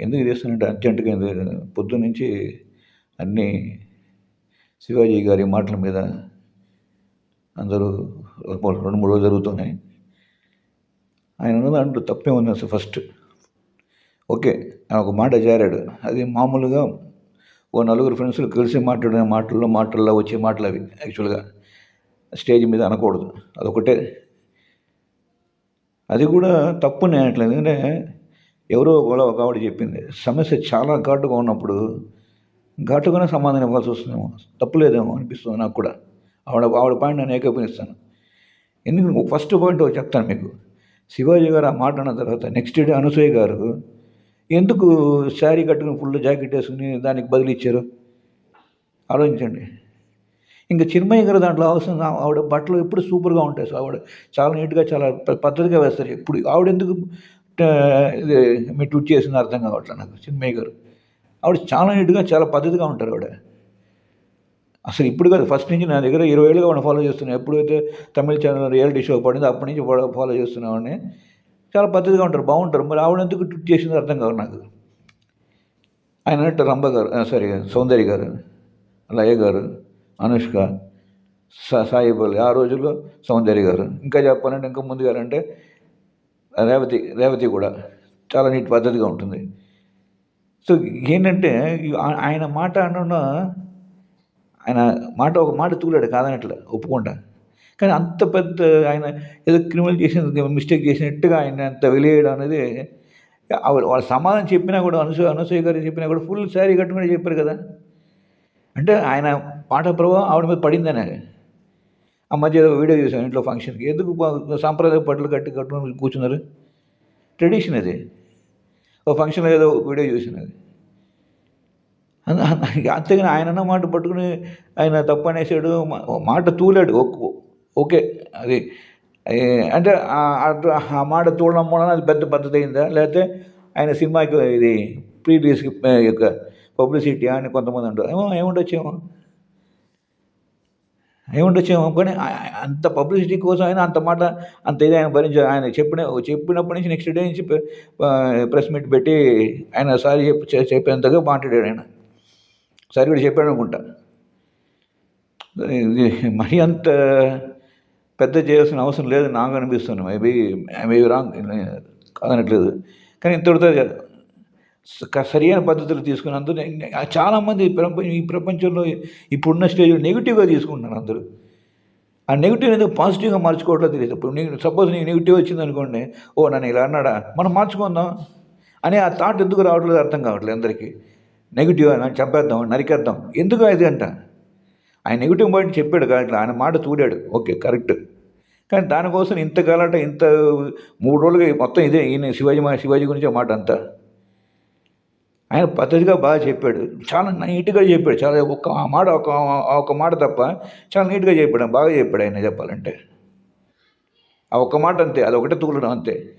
ఎందుకు చేస్తానంటే అర్జెంటుగా పొద్దు నుంచి అన్నీ శివాజీ గారి మాటల మీద అందరూ రెండు మూడు రోజులు జరుగుతున్నాయి. ఆయన అంటూ తప్పే ఉంది అసలు ఫస్ట్. ఓకే ఆయన ఒక మాట చేరాడు అది మామూలుగా ఓ నలుగురు ఫ్రెండ్స్ కలిసి మాట్లాడిన మాటల్లో మాటల్లో వచ్చే మాటలు అవి యాక్చువల్గా. స్టేజ్ మీద అనకూడదు. అదొకటే. అది కూడా తప్పు నేను అనట్లేదు. ఎందుకంటే ఎవరో ఒకవేళ ఒక ఆవిడ చెప్పింది సమస్య చాలా ఘాటుగా ఉన్నప్పుడు ఘాటుగానే సమాధానం ఇవ్వాల్సి వస్తుందేమో తప్పులేదేమో అనిపిస్తుంది నాకు కూడా. ఆవిడ ఆవిడ పాయింట్ నేను ఏకీభవిస్తాను. ఎందుకు? ఫస్ట్ పాయింట్ చెప్తాను మీకు. శివాజీ గారు ఆ మాట అన్న తర్వాత నెక్స్ట్ డే అనసూయ గారు ఎందుకు శారీ కట్టుకుని ఫుల్ జాకెట్ వేసుకుని దానికి బదిలీ ఇచ్చారు? ఆలోచించండి. ఇంకా చిన్మయ్య గారు దాంట్లో అవసరం ఆవిడ బట్టలు ఎప్పుడు సూపర్గా ఉంటాయి. సో ఆవిడ చాలా నీట్గా చాలా పద్ధతిగా వేస్తారు. ఎప్పుడు? ఆవిడ ఎందుకు ఇది మీరు ట్విట్ చేసింది అర్థం కావట్లేదు నాకు చిన్మయ్య గారు. ఆవిడ చాలా నీట్గా చాలా పద్ధతిగా ఉంటారు ఆవిడ. అసలు ఇప్పుడు కాదు ఫస్ట్ నుంచి నా దగ్గర ఇరవై ఏళ్ళుగా వాడిని ఫాలో చేస్తున్నాను ఎప్పుడైతే తమిళ ఛానల్ రియాలిటీ షో పడిందో అప్పటి నుంచి ఫాలో చేస్తున్నామని చాలా పద్ధతిగా ఉంటారు బాగుంటారు. మరి ఆవిడ ఎందుకు ట్విట్ చేసింది అర్థం కాదు నాకు. ఆయన అన్నట్టు రంభ గారు సారీ సౌందర్య గారు లయ గారు అనుష్క సా సాయిబల్ ఆ రోజుల్లో సౌందర్య గారు. ఇంకా చెప్పాలంటే ఇంకా ముందు అంటే రేవతి రేవతి కూడా చాలా నీట్ పద్ధతిగా ఉంటుంది. సో ఏంటంటే ఆయన మాట అన్న ఆయన మాట ఒక మాట తూలాడు కాదనట్లే ఒప్పుకుంటా. కానీ అంత పెద్ద ఆయన ఏదో క్రిమినల్ చేసిన మిస్టేక్ చేసినట్టుగా ఆయన అంత వెలియడం అనేది ఆవిడ వాళ్ళ సమాధానం చెప్పినా కూడా అనసూయ అనసూయ గారు చెప్పినా కూడా ఫుల్ శారీ కట్టుకుని చెప్పారు కదా. అంటే ఆయన పాట ప్రభావం ఆవిడ మీద పడిందనే. ఆ మధ్య ఏదో వీడియో చూసాను ఇంట్లో ఫంక్షన్కి. ఎందుకు సాంప్రదాయ పట్లు కట్టి కట్టుకుని కూర్చున్నారు? ట్రెడిషన్ అది. ఓ ఫంక్షన్లో ఏదో వీడియో చూసాను అది. అంతేగాని ఆయన మాట పట్టుకుని ఆయన తప్పనేసాడు మాట తూలాడు ఓ- ఓకే అది. అంటే ఆ- ఆ మాట తూలడం వలన అది పెద్ద పద్ధతి అయిందా లేకపోతే ఆయన సినిమాకి ఇది ప్రీ యొక్క పబ్లిసిటీ అని కొంతమంది అంటారు. ఏమో ఏముండొచ్చేమో. ఏముండొచ్చేమో కానీ అంత పబ్లిసిటీ కోసం ఆయన అంత మాట అంత ఇది ఆయన భరించ ఆయన చెప్పిన చెప్పినప్పటి నుంచి నెక్స్ట్ డే నుంచి ప్రెస్ మీట్ పెట్టి ఆయన సారీ చెప్పి చెప్పేంతగా మాట్లాడాడు ఆయన. సారీ కూడా చెప్పాడు అనుకుంటా. ఇది మరీ అంత పెద్ద చేయాల్సిన అవసరం లేదు నాకు అనిపిస్తుంది. మేబీ మేబీ రాంగ్ కాదనట్లేదు. కానీ ఇంతటితో స- పద్ధతులు తీసుకుని అందరూ చాలామంది ఈ ఈ ప్రపంచంలో ఇప్పుడున్న స్టేజ్లో నెగిటివ్గా తీసుకుంటున్నారు అందరూ. ఆ నెగిటివ్ అనేది పాజిటివ్గా మార్చుకోవట్లేదు తెలియదు. ఇప్పుడు నీకు సపోజ్ నీకు నెగిటివ్ వచ్చింది అనుకోండి ఓ నన్ను ఇలా అన్నాడా? మనం మార్చుకుందాం. అనే ఆ థాట్ ఎందుకు రావట్లేదు అర్థం కావట్లేదు అందరికీ. నెగిటివ్ అని చంపేద్దాం నరికేద్దాం. ఎందుకు అది అంట? ఆయన నెగిటివ్ పాయింట్ చెప్పాడు కానీ ఆయన మాట చూడాడు ఓకే కరెక్ట్ కానీ దానికోసం ఇంత గలాట ఇంత మూడు రోజులుగా మొత్తం ఇదే ఈయన శివాజీ శివాజీ గురించి మాట అంతా. ఆయన పద్ధతిగా బాగా చెప్పాడు. చాలా నీట్గా చెప్పాడు. చాలా ఒక మాట ఒక ఒక మాట తప్ప చాలా నీట్గా చెప్పాడు. బాగా చెప్పాడు ఆయన చెప్పాలంటే. ఆ ఒక్క మాట అంతే. అది ఒకటే తూలడం అంతే.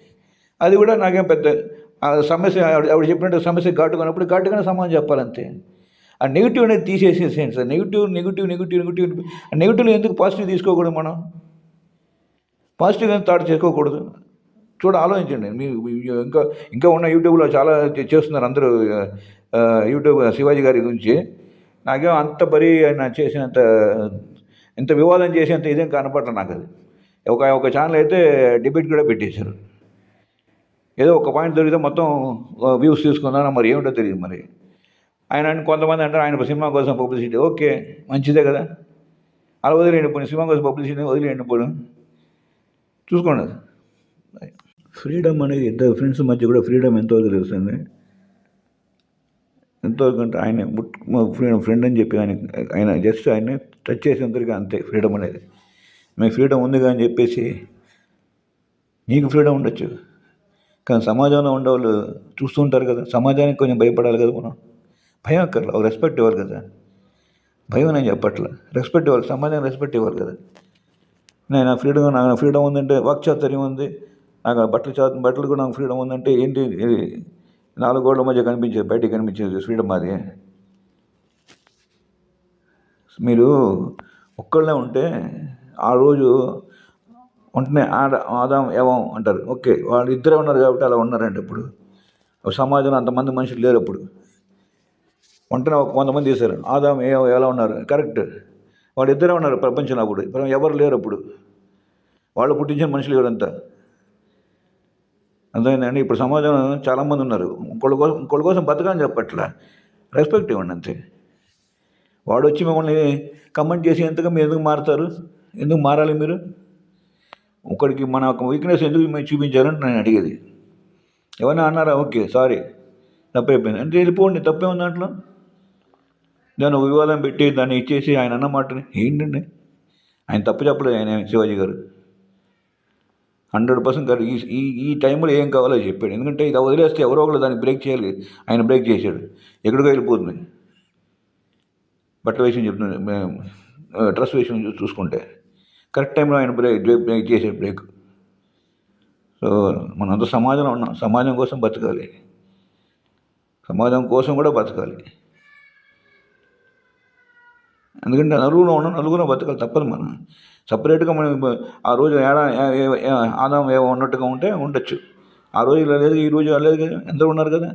అది కూడా నాకేం పెద్ద ఆ సమస్య ఆవిడ చెప్పినట్టు సమస్య ఘాటుకున్నప్పుడు ఘాటుగానే సమాధానం చెప్పాలంతే. ఆ నెగిటివ్ అనేది తీసేసేసేయండి sir. Negative negative negative negative నెగిటివ్లో ఎందుకు పాజిటివ్ తీసుకోకూడదు మనం? పాజిటివ్ థాట్ చేసుకోకూడదు? చూడ ఆలోచించండి. మీ ఇంకా ఇంకా ఉన్న యూట్యూబ్లో చాలా చేస్తున్నారు అందరూ యూట్యూబ్ శివాజీ గారి గురించి. నాకేం అంత పరి ఆయన చేసినంత ఇంత వివాదం చేసేంత ఇదేం కనపడలే నాకు అది ఒక ఒక ఛానల్ అయితే డిబేట్ కూడా పెట్టేశారు. ఏదో ఒక పాయింట్ దొరికితే మొత్తం వ్యూస్ తీసుకున్నారో మరి ఏమిటో తెలియదు మరి. ఆయన కొంతమంది అంటారు ఆయన సినిమా కోసం పబ్లిసిటీ. ఓకే మంచిదే కదా. అలా వదిలేయండి పోనీ సినిమా కోసం పబ్లిసిటీ వదిలేయండి పోను. చూసుకోండి అది. ఫ్రీడమ్ అనేది ఇద్దరు ఫ్రెండ్స్ మధ్య కూడా ఫ్రీడమ్ ఎంతవరకు తెలుస్తుంది? ఎంతవరకు అంటే ఆయన ముట్ ఫ్రీడమ్ ఫ్రెండ్ అని చెప్పి ఆయన ఆయన జస్ట్ ఆయన టచ్ చేసేంతవరకు అంతే ఫ్రీడమ్ అనేది. మీకు ఫ్రీడమ్ ఉంది అని చెప్పేసి నీకు ఫ్రీడమ్ ఉండొచ్చు. కానీ సమాజంలో ఉండేవాళ్ళు చూస్తూ ఉంటారు కదా సమాజానికి కొంచెం భయపడాలి కదా మనం. భయం అక్కర్లే ఒక రెస్పెక్ట్ ఇవ్వాలి కదా. భయం నేను చెప్పట్లే రెస్పెక్ట్ ఇవ్వాలి. సమాజానికి రెస్పెక్ట్ ఇవ్వాలి కదా. నేను ఫ్రీడమ్ నాకు ఫ్రీడమ్ ఉందంటే వాక్చాతుర్యం ఉంది. నాకు బట్టలు చా బట్టలు కూడా నాకు ఫ్రీడమ్ ఉందంటే ఏంటి? ఇది నాలుగు గోడల మధ్య కనిపించేది బయటికి కనిపించేది ఫ్రీడమ్ అది మీరు ఒక్కళ్ళే ఉంటే ఆ రోజు ఉంటేనే ఆడ ఆదాం ఏవం అంటారు. ఓకే వాళ్ళు ఇద్దరే ఉన్నారు కాబట్టి అలా ఉన్నారండి ఇప్పుడు. సమాజంలో అంతమంది మనుషులు లేరు అప్పుడు ఒంటనే ఒక కొంతమంది చేశారు. ఆదాం ఏ ఎలా ఉన్నారు? కరెక్ట్. వాళ్ళు ఇద్దరే ఉన్నారు ప్రపంచంలో అప్పుడు ఎవరు లేరు అప్పుడు వాళ్ళు పుట్టించిన మనుషులు ఎవరంతా? అర్థమైందండి ఇప్పుడు సమాజంలో చాలామంది ఉన్నారు. ఇంకోళ్ళ కోసం ఇంకోళ్ళ కోసం బతకని చెప్పట్లా. రెస్పెక్ట్ ఇవ్వండి అంతే. వాడు వచ్చి మిమ్మల్ని కమెంట్ చేసి ఎంతగా మీరు ఎందుకు మారుతారు? ఎందుకు మారాలి మీరు? ఒకడికి మన ఒక వీక్నెస్ ఎందుకు మేము చూపించారని నేను అడిగేది. ఎవరైనా అన్నారా? Okay sorry. తప్పైపోయింది. అంటే వెళ్ళిపోండి తప్పే ఉంది దాంట్లో. దాన్ని వివాదం పెట్టి దాన్ని ఇచ్చేసి ఆయన అన్న మాటని. ఏంటండి? ఆయన తప్పు చెప్పలేదు ఆయన Sivaji garu. Hundred percent correct. ఈ ఈ ఈ టైంలో ఏం కావాలో చెప్పాడు. ఎందుకంటే ఇది వదిలేస్తే ఎవరో ఒకరు దాన్ని బ్రేక్ చేయాలి. ఆయన బ్రేక్ చేశాడు. ఎక్కడికో వెళ్ళిపోతుంది. బట్టల విషయం చెప్తున్నాను డ్రెస్ విషయం చూసుకుంటే. కరెక్ట్ టైంలో ఆయన బ్రేక్ బ్రేక్ చేశాడు బ్రేక్. సో మనంతా సమాజంలో ఉన్నాం. సమాజం కోసం బతకాలి. సమాజం కోసం కూడా బతకాలి. ఎందుకంటే నలుగురు ఉన్నాం నలుగురు బతకాలి తప్పదు మనం. సపరేట్గా మనం ఆ రోజు ఏడా ఆదాం ఏవో ఉన్నట్టుగా ఉంటే ఉండొచ్చు. ఆ రోజు ఇలా లేదు ఈ రోజు లేదు కదా ఉన్నారు కదా.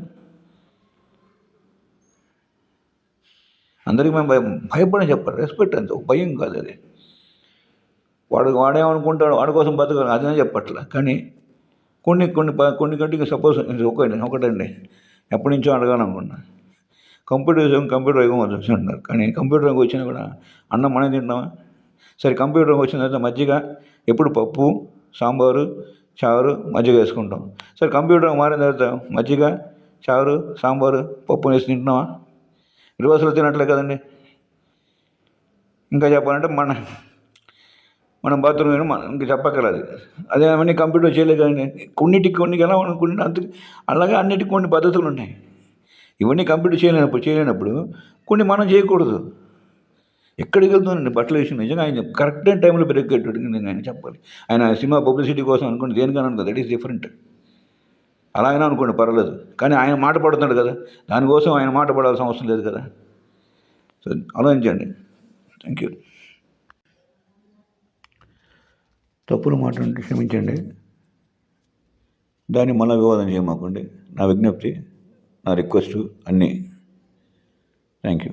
అందరికీ మేము భయం భయపడని చెప్పాలి రెస్పెక్ట్ అంత భయం కాదు అది. వాడు వాడేమనుకుంటాడు వాడి కోసం బతకాలి అదే చెప్పట్లే. కానీ కొన్ని కొన్ని కొన్ని కంటికి సపోజ్ ఒకటి ఒకటండి ఎప్పటి నుంచో అడగాను కంప్యూటర్ యుగం కంప్యూటర్ యుగం వచ్చి అంటున్నారు కానీ కంప్యూటర్ యుగం వచ్చినా కూడా అన్నం మనం తింటామా సరే కంప్యూటర్ యుగం వచ్చిన తర్వాత మజ్జిగ ఎప్పుడు పప్పు సాంబారు చారు మజ్జిగ వేసుకుంటాం. సరే కంప్యూటర్ మారిన తర్వాత మజ్జిగ చారు సాంబారు పప్పు వేసి తింటున్నావా రివర్స్లో తినట్లే కదండి. ఇంకా చెప్పాలంటే మన మనం బాత్రూమ్ మనం ఇంకా చెప్పక్కర్లేదు. అదే అవన్నీ కంప్యూటర్ చేయలేదు కదండి. కొన్నిటికి కొన్ని ఎలా కొన్ని అంత అలాగే అన్నిటికి కొన్ని పద్ధతులు ఉన్నాయి ఇవన్నీ కంప్లీట్ చేయలేనప్పుడు చేయలేనప్పుడు కొన్ని మనం చేయకూడదు. ఎక్కడికి వెళ్తుందండి బట్టల విషయం నిజంగా ఆయన కరెక్ట్ అయిన టైంలో బ్రేక్ నేను ఆయన చెప్పాలి. ఆయన సినిమా పబ్లిసిటీ కోసం అనుకోండి దేనికని అనుకో దట్ ఈస్ డిఫరెంట్. అలా అయినా అనుకోండి పర్వాలేదు. కానీ ఆయన మాట పడుతున్నాడు కదా దానికోసం ఆయన మాట పడాల్సిన అవసరం లేదు కదా. సో ఆలోచించండి. Thank you. తప్పులు మాట్లాడి క్షమించండి. దాన్ని మళ్ళీ వివాదం చేయమాకండి. నా విజ్ఞప్తి నా రిక్వెస్ట్ అన్నీ. Thank you.